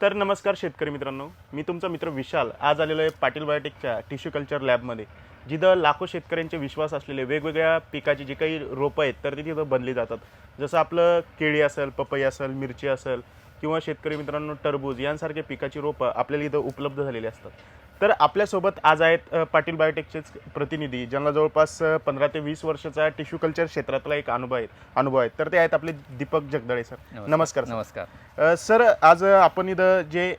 तर नमस्कार शेतकरी मित्रांनो मी तुमचा मित्र विशाल. आज आलेलो आहे पाटील बायोटेकच्या टिश्यू कल्चर लॅबमध्ये. जिथं लाखो शेतकऱ्यांचे विश्वास असलेले वेगवेगळ्या पिकाची जी काही रोपं आहेत तर ती तिथं बनली जातात. जसं आपलं केळी असेल पपई असेल मिरची असेल किंवा शेतकरी मित्रांनो टरबूज यांसारख्या पिकाची रोपं आपल्याला इथं उपलब्ध झालेली असतात. तर आपल्यासोबत आज आहेत पाटील बायोटेकचेच प्रतिनिधी ज्यांना जवळपास पंधरा ते वीस वर्षाचा टिश्यू कल्चर क्षेत्रातला एक अनुभव आहे अनुभव आहे तर ते आहेत आपले दीपक जगदाळे सर. नमस्कार. सर. नमस्कार. सर आज आपण इथं जे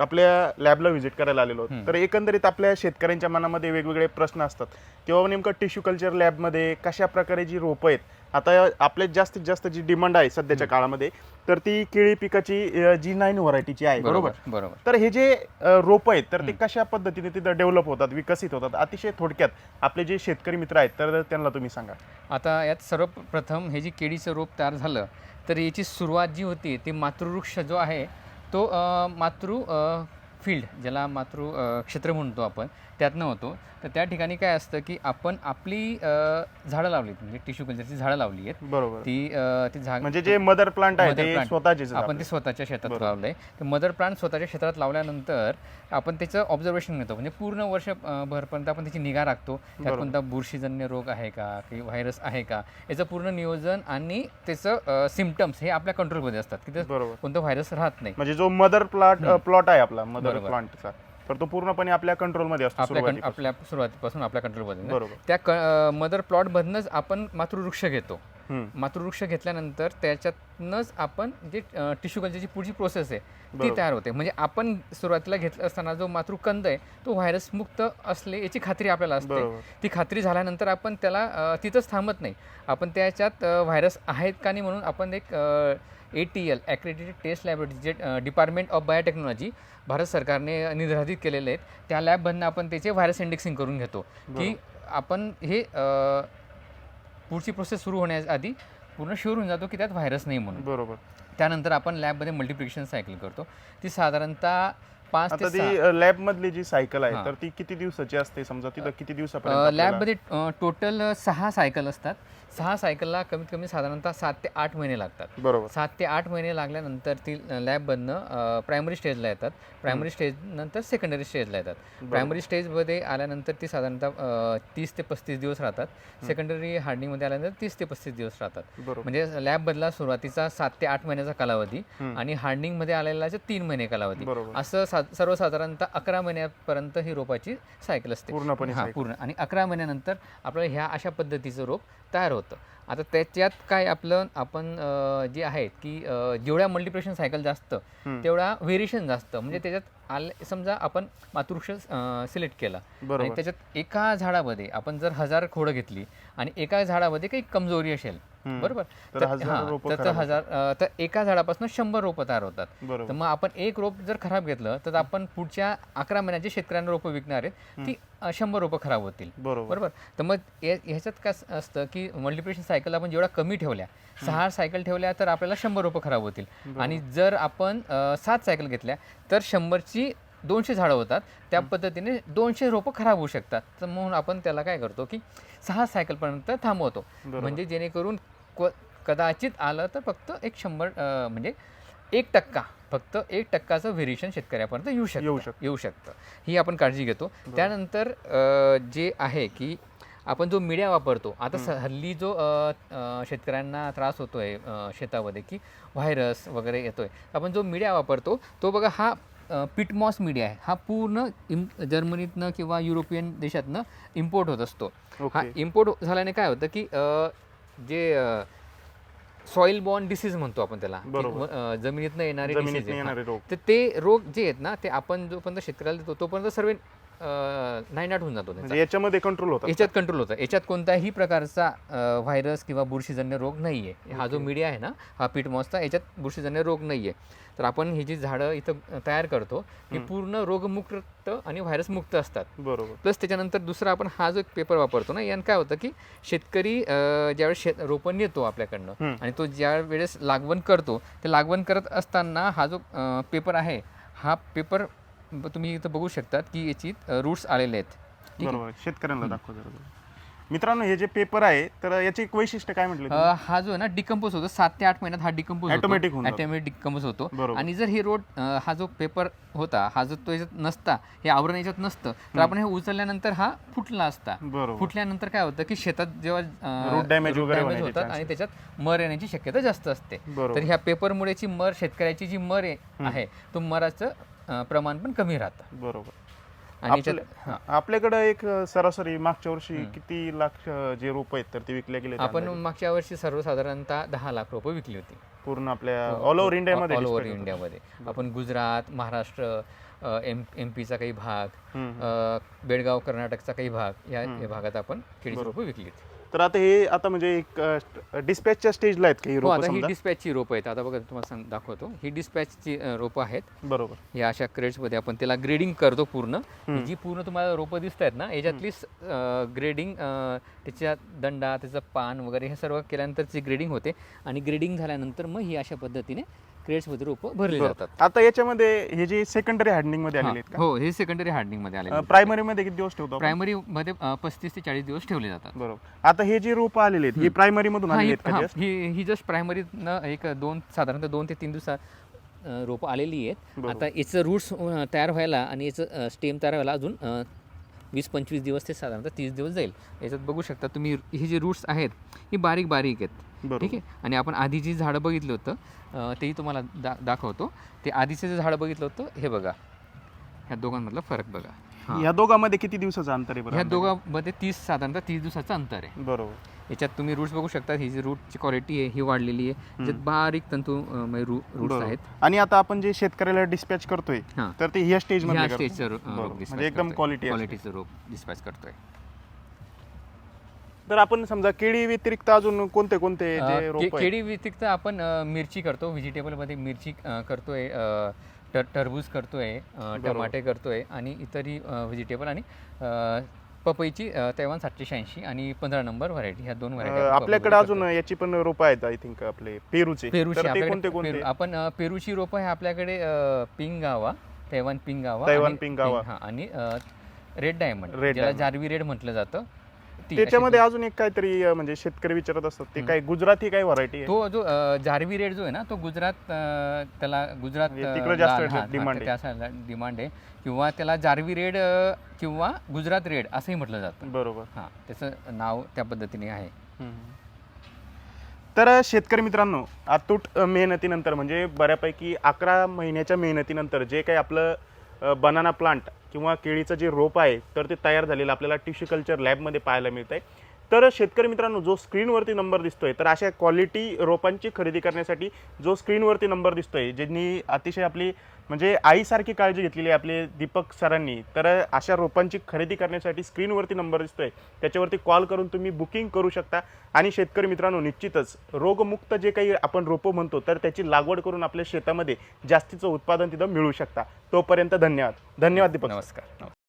आपल्या लॅबला व्हिजिट करायला आलेलो आहोत. तर एकंदरीत आपल्या शेतकऱ्यांच्या मनामध्ये वेगवेगळे प्रश्न असतात. किंवा नेमकं टिश्यू कल्चर लॅबमध्ये कशा प्रकारे जी रोपं आहेत आता आपल्यात जास्तीत जास्त जी डिमांड आहे सध्याच्या काळामध्ये तर ती केळी पिकाची जी नाईन व्हरायटीची आहे बरोबर बरोबर? तर हे जे रोपं आहेत तर ते. कशा पद्धतीने तिथं डेव्हलप होतात विकसित होतात? अतिशय थोडक्यात आपले जे शेतकरी मित्र आहेत तर त्यांना तुम्ही सांगा. आता यात सर्वप्रथम हे जे केळीचं रोप तयार झालं तर याची सुरुवात जी होती ती मातृवृक्ष जो आहे तो अ, मातृ अ, फील्ड ज्याला मातृ क्षेत्र म्हणतो आपण त्यातनं होतो. तर त्या ठिकाणी काय असतं की आपण आपली झाडं लावली म्हणजे टिश्यू कल्चरची झाडं लावली आहेत. बरोबर. ती ती झाड म्हणजे जे मदर प्लांट आहे ते आहेत आपण. ते स्वतःच्या शेतात. लावलंय. तर मदर प्लांट स्वतःच्या क्षेत्रात लावल्यानंतर आपण त्याचं ऑब्झर्वेशन घेतो. म्हणजे पूर्ण वर्ष भरपर्यंत आपण त्याची निगा राखतो. त्यात. कोणता बुरशीजन्य रोग आहे का काही व्हायरस आहे का याचं पूर्ण नियोजन आणि त्याचं सिमटम्स हे आपल्या कंट्रोलमध्ये असतात. की कोणतं व्हायरस राहत नाही. म्हणजे जो मदर प्लॉट. प्लॉट आहे आपला मदर बरोबर. प्लांटचा तर तो पूर्णपणे आपल्या कंट्रोलमध्ये असतो आपल्या कं- सुरुवातीपासून. आपल्या सुरुवातीपासून आपल्या कंट्रोलमध्ये बरोबर त्या मदर प्लॉटमधनंच आपण मातृवृक्ष घेतो. मातृवृक्ष घेतल्यानंतर त्याच्यातनंच आपण जे टिश्यू कल्चरची पुढची प्रोसेस आहे ती. तयार होते. म्हणजे आपण सुरुवातीला घेतलं असताना जो मातृकंद आहे तो व्हायरस मुक्त असले याची खात्री आपल्याला असते. ती खात्री झाल्यानंतर आपण त्याला तिथंच थांबत नाही. आपण त्याच्यात व्हायरस आहेत का नाही म्हणून आपण एक A T L accredited test laboratory जे डिपार्टमेंट ऑफ बायोटेक्नॉलॉजी भारत सरकारने निर्धारित केलेले आहेत. त्या लॅबमधनं आपण त्याचे व्हायरस इंडेक्सिंग करून घेतो. की आपण हे पुढची प्रोसेस सुरू होण्याआधी पूर्ण शुअर होऊन जातो की त्यात व्हायरस नाही म्हणून. बरोबर. त्यानंतर आपण लॅबमध्ये मल्टिप्लिकेशन सायकल करतो. ती साधारणतः पाच ते आता ती लॅब मधली जी सायकल आहे. तर ती किती दिवसाची असते? समजा तिथं किती दिवसापर्यंत आपल्याला- लॅबमध्ये टोटल सहा सायकल असतात. सहा सायकलला कमीत कमी साधारणतः सात ते आठ महिने लागतात. बरोबर. सात ते आठ महिने लागल्यानंतर ती लॅबमधनं प्रायमरी स्टेजला येतात. प्रायमरी स्टेज नंतर सेकंडरी स्टेजला येतात. प्रायमरी स्टेजमध्ये आल्यानंतर ती साधारणतः तीस ते पस्तीस दिवस राहतात. सेकंडरी हार्डनिंगमध्ये आल्यानंतर तीस ते पस्तीस दिवस राहतात. म्हणजे लॅबमधला सुरुवातीचा सात ते आठ महिन्याचा कालावधी. आणि हार्डनिंगमध्ये आलेला जो तीन महिने कालावधी. असं सर्वसाधारणतः अकरा महिन्यापर्यंत ही रोपाची सायकल असते. पूर्णपणे हां. पूर्ण. आणि अकरा महिन्यानंतर आपल्याला ह्या अशा पद्धतीचं रोप तयार होतं. आता त्याच्यात काय आपलं आपण जे आहे की जेवढ्या मल्टिप्लेशन सायकल जास्त. तेवढा व्हेरिएशन जास्त. म्हणजे त्याच्यात आले समजा आपण मातृक्ष सिलेक्ट केला. आणि त्याच्यात एका झाडामध्ये आपण जर हजार खोडं घेतली आणि एका झाडामध्ये काही कमजोरी असेल. बरोबर? तर हजार तर- एका झाडापासून शंभर रोपं तयार होतात. तर मग आपण एक रोप जर खराब घेतलं तर आपण पुढच्या अकरा महिन्यात जे शेतकऱ्यांना रोपं विकणार आहेत ती शंभर रोपं खराब होतील. बरोबर. बरोबर? तर मग ह्याच्यात काय अस- असतं की मल्टिप्लिकेशन सायकल आपण जेवढा कमी ठेवल्या सहा सायकल ठेवल्या तर आपल्याला शंभर रोपं खराब होतील. आणि जर आपण सात सायकल घेतल्या तर शंभरची दोनशे झाडं होतात. त्या पद्धतीने दोनशे रोपं खराब होऊ शकतात. तर म्हणून आपण त्याला काय करतो की सहा सायकलपर्यंत थांबवतो. म्हणजे जेणेकरून क- कदाचित आलं तर फक्त एक शंभर म्हणजे एक टक्का फक्त एक टक्काचं व्हेरिएशन शेतकऱ्यापर्यंत येऊ शकतं. येऊ शकतं. येऊ शकतं. ही आपण काळजी घेतो. त्यानंतर जे आहे की आपण जो मीडिया वापरतो आता हल्ली जो शेतकऱ्यांना त्रास होतो आहे शेतामध्ये की व्हायरस वगैरे येतो आहे आपण जो मीडिया वापरतो तो बघा हा पिटमॉस मीडिया आहे. हा पूर्ण इम जर्मनीतनं किंवा युरोपियन देशातनं इम्पोर्ट होत असतो. हा इम्पोर्ट झाल्याने काय होतं की जे सॉइल बॉर्न डिसीज म्हणतो आपण त्याला. अ, जमिनीतनं येणारे जमिनीत disease आहे. येणारे रोग. तर ते रोग जे आहेत ना ते आपण जोपर्यंत शेतकऱ्याला देतो तोपर्यंत सर्व नायनाट होऊन जातो त्याचा. म्हणजे याच्यामध्ये कंट्रोल होतात. याच्यात कंट्रोल होतं. याच्यात कोणत्याही प्रकारचा व्हायरस किंवा बुरशीजन्य रोग नाही आहे हा जो मीडिया आहे ना हा पीटमॉसचा याच्यात बुरशीजन्य रोग नाही आहे तर आपण ही जी झाडं इथं तयार करतो ही पूर्ण रोगमुक्त आणि व्हायरस मुक्त असतात. बरोबर. प्लस त्याच्यानंतर दुसरा आपण हा जो एक पेपर वापरतो ना यानं काय होतं की शेतकरी अं, ज्यावेळेस शेत रोपण येतो आपल्याकडनं हम्म. आणि तो ज्या वेळेस लागवण करतो ते लागवण करत असताना हा जो अं, पेपर आहे हा पेपर तुम्ही इथं बघू शकतात की याची रूट्स आलेले आहेत. ठीक आहे? बरोबर. शेतकऱ्यांना दाखवा जरा. मित्रांनो हे जे पेपर आहे तर याचे एक वैशिष्ट्य काय म्हटलं तुम्ही? अ, हा जो आहे ना डिकम्पोज होतो. सात ते आठ महिन्यात हा डिकम्पोज Automatic होऊन जातो. ऑटोमॅटिक डिकम्पोज होतो. बरोबर. आणि जर हे रोड हा जो पेपर होता हा जर तो याच्यात नसता हे आवरण याच्यात नसतं तर आपण हे उचलल्यानंतर हा फुटला असता. बरोबर. फुटल्यानंतर काय होतं की शेतात जेव्हा अ, Root damage root वगैरे damage होण्याचे होतात आणि त्याच्यात मर येण्याची शक्यता जास्त असते. बरोबर. तर ह्या पेपरमुळेची मर शेतकऱ्याची जी मर आहे आहे तो मराचं प्रमाण पण कमी राहतं. बरोबर. आणि आपल्याकडे एक अ, सरासरी मागच्या वर्षी किती लाख अ, जे रोप आहेत तर ते विकले गेले आपण मागच्या वर्षी सर्वसाधारणतः दहा लाख रुपये विकली होती. पूर्ण आपल्या ऑल ओव्हर इंडियामध्ये ऑल ओव्हर. इंडियामध्ये आपण गुजरात महाराष्ट्र एम एम पीचा काही भाग हम्म. अ, बेळगाव कर्नाटकचा काही भाग या या भागात आपण केळीची रोपं विकली होती. तर आता हे आता म्हणजे एक डिस्पॅचच्या स्टेजला आहेत का ही हो रोप आता ही समजा. डिस्पॅचची रोपं आहेत. आता बघा तुम्हाला सांग दाखवतो. ही डिस्पॅचची अ, रोपं आहेत. बरोबर. या अशा क्रेड्समध्ये आपण त्याला ग्रेडिंग करतो पूर्ण. ही जी पूर्ण तुम्हाला रोपं दिसत आहेत ना याच्यातली ग्रेडिंग त्याच्या दंडा त्याचं पान वगैरे हे सर्व केल्यानंतरची ग्रेडिंग होते. आणि ग्रेडिंग झाल्यानंतर मग ही अशा पद्धतीने क्रेड्समध्ये रोपं भरली जातात. आता याच्यामध्ये हे जे सेकंडरी हार्डनिंगमध्ये आलेले आहेत हो हे सेकंडरी हार्डनिंगमध्ये आले का प्रायमरी मध्ये किती दिवस ठेवतो? प्रायमरी मध्ये पस्तीस ते चाळीस दिवस ठेवले जातात. बरोबर. आता हे जे रोप आलेले आहेत ही प्रायमरी मधून हा, आलेले ही आहेत हा? ही ही जस्ट प्रायमरीनं एक दोन साधारणतः दोन ते तीन दिवसात रोपं आलेली आहेत. आता याचं रूट्स तयार व्हायला आणि याचं स्टेम तयार व्हायला अजून वीस पंचवीस दिवस ते साधारणतः तीस दिवस जाईल. याच्यात बघू शकता तुम्ही ही जी रूट्स आहेत ही बारीक बारीक आहेत. ठीक आहे? आणि आपण आधी जी झाडं बघितलं होतं तेही तुम्हाला दा दाखवतो. ते आधीचं जे झाडं बघितलं होतं हे बघा. ह्या दोघांमधला फरक बघा. या दोघांमध्ये किती दिवसाचं अंतर आहे ह्या दोघांमध्ये तीस साधारणतः तीस दिवसाचं अंतर आहे. बरोबर. याच्यात तुम्ही रूट्स बघू शकता ही जी रूटची क्वालिटी आहे ही वाढलेली आहे. याच्यात बारीक तंतू रूट्स बरोबर. आहेत. आणि आता आपण जे शेतकऱ्याला डिस्पॅच करतोय. तर ते ह्या स्टेज ह्या स्टेजचं. रोप म्हणजे एकदम क्वालिटी क्वालिटीचं रोप डिस्पॅच करतोय. तर आपण समजा केळी व्यतिरिक्त अजून कोणते कोणते केळी व्यतिरिक्त आपण मिरची करतो. व्हेजिटेबलमध्ये मिरची करतोय टरबूज करतोय टमाटे करतोय आणि इतरही व्हेजिटेबल आणि पपईची अ, तैवान सातशे शहाऐंशी आणि पंधरा नंबर व्हरायटी ह्या दोन व्हरायटी आपल्याकडे अजून याची पण रोप आहेत आय थिंक आपले पेरूचे पेरूची आपण पेरूची रोपं आहे आपल्याकडे पिंगावा तैवान पिंगावा तैवान पिंगावा. पिंग- हा, आणि रेड डायमंड रेड. जारवी रेड म्हटलं जातं ती त्याच्यामध्ये अजून एक काहीतरी अ, म्हणजे शेतकरी विचारत असतात ते काय गुजराती काय व्हरायटी आहे? तो जो अ, जारवी रेड जो आहे ना तो गुजरात अ, त्याला गुजरात म्हणजे अ, तिकडं जास्त लाल, हा, demand आहे. त्या डिमांड आहे. किंवा त्याला जारवी रेड अ, किंवा गुजरात रेड असंही म्हटलं जातं. बरोबर. हां त्याचं नाव त्या पद्धतीने आहे. तर शेतकरी मित्रांनो अतूट अ, मेहनतीनंतर म्हणजे बऱ्यापैकी अकरा महिन्याच्या मेहनतीनंतर जे काही आपलं बनाना प्लांट किंवा केळीचं जे रोप आहे तर ते तयार झालेलं आपल्याला टिश्यू कल्चर लॅबमध्ये पाहायला मिळत आहे तर शेतकरी मित्रांनो जो स्क्रीनवरती नंबर दिसतोय तर अशा क्वालिटी रोपांची खरेदी करण्यासाठी जो स्क्रीनवरती नंबर दिसतोय ज्यांनी अतिशय आपली म्हणजे आईसारखी काळजी घेतलेली आहे आपले दीपक सरांनी. तर अशा रोपांची खरेदी करण्यासाठी स्क्रीनवरती नंबर दिसतोय. त्याच्यावरती कॉल करून तुम्ही बुकिंग करू शकता. आणि शेतकरी मित्रांनो निश्चितच रोगमुक्त जे काही आपण रोपं म्हणतो तर त्याची लागवड करून आपल्या शेतामध्ये जास्तीचं उत्पादन तिथं मिळू शकता. तोपर्यंत धन्यवाद. धन्यवाद दीपक नमस्कार नमस्कार.